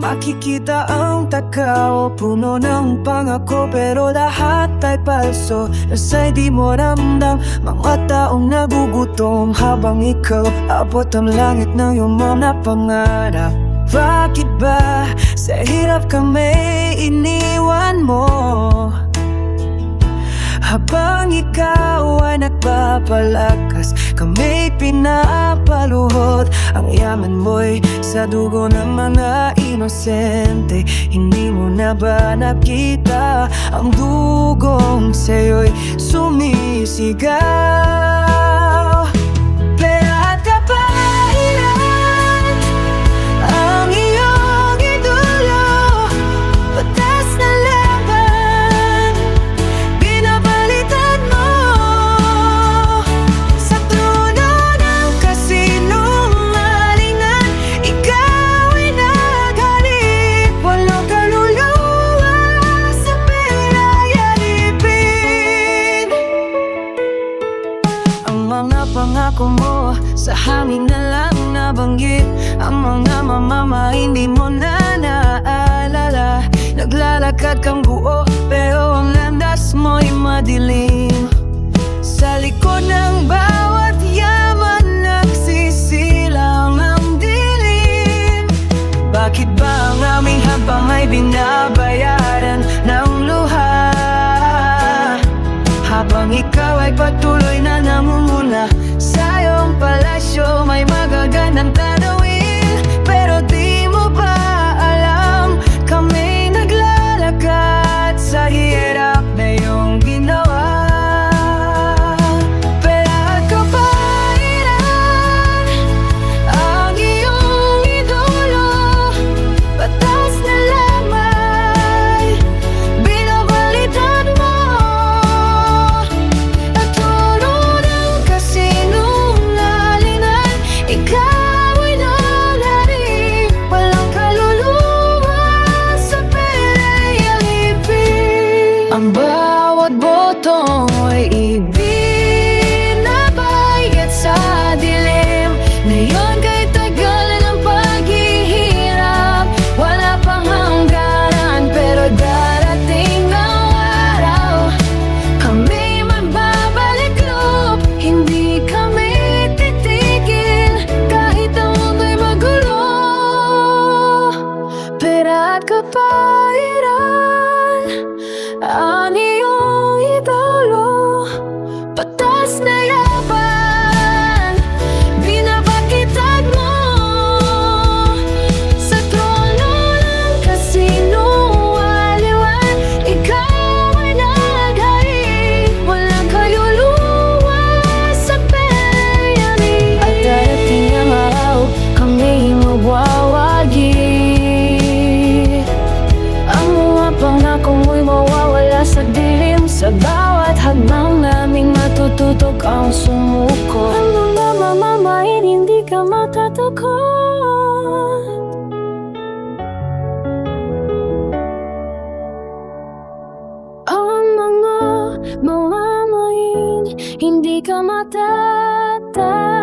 Makikita ang takaw Puno ng pangako Pero lahat ay palso. Nasa'y di mo ramdam Mga taong nagugutom Habang ikaw Abot ang langit ng iyong mga pangarap. Bakit ba Sa hirap kami iniwan mo? Habang ikaw nagpapalakas. Kami pinapaluhot Ang yaman mo'y sa dugo ng mga inosente. Hindi mo na ba nakita Ang dugong sa'yo'y sumisigaw pangako mo. Sa hangin na lang nabanggit Ang mga mamama hindi mo na naaalala Naglalakad kang buo Pero ang landas mo'y madilim. Sa likod ng bawat yaman Nagsisilang ang dilim. Bakit ba ang aming habang ay binabayaran Habang ikaw ay patuloy na namumuna Sa iyong palasyo may magagandang tanawin at kapahiran Ang iyong ang sumuko Ang mga mamamain hindi ka matatakot. Ang mga mamamain hindi ka matatakot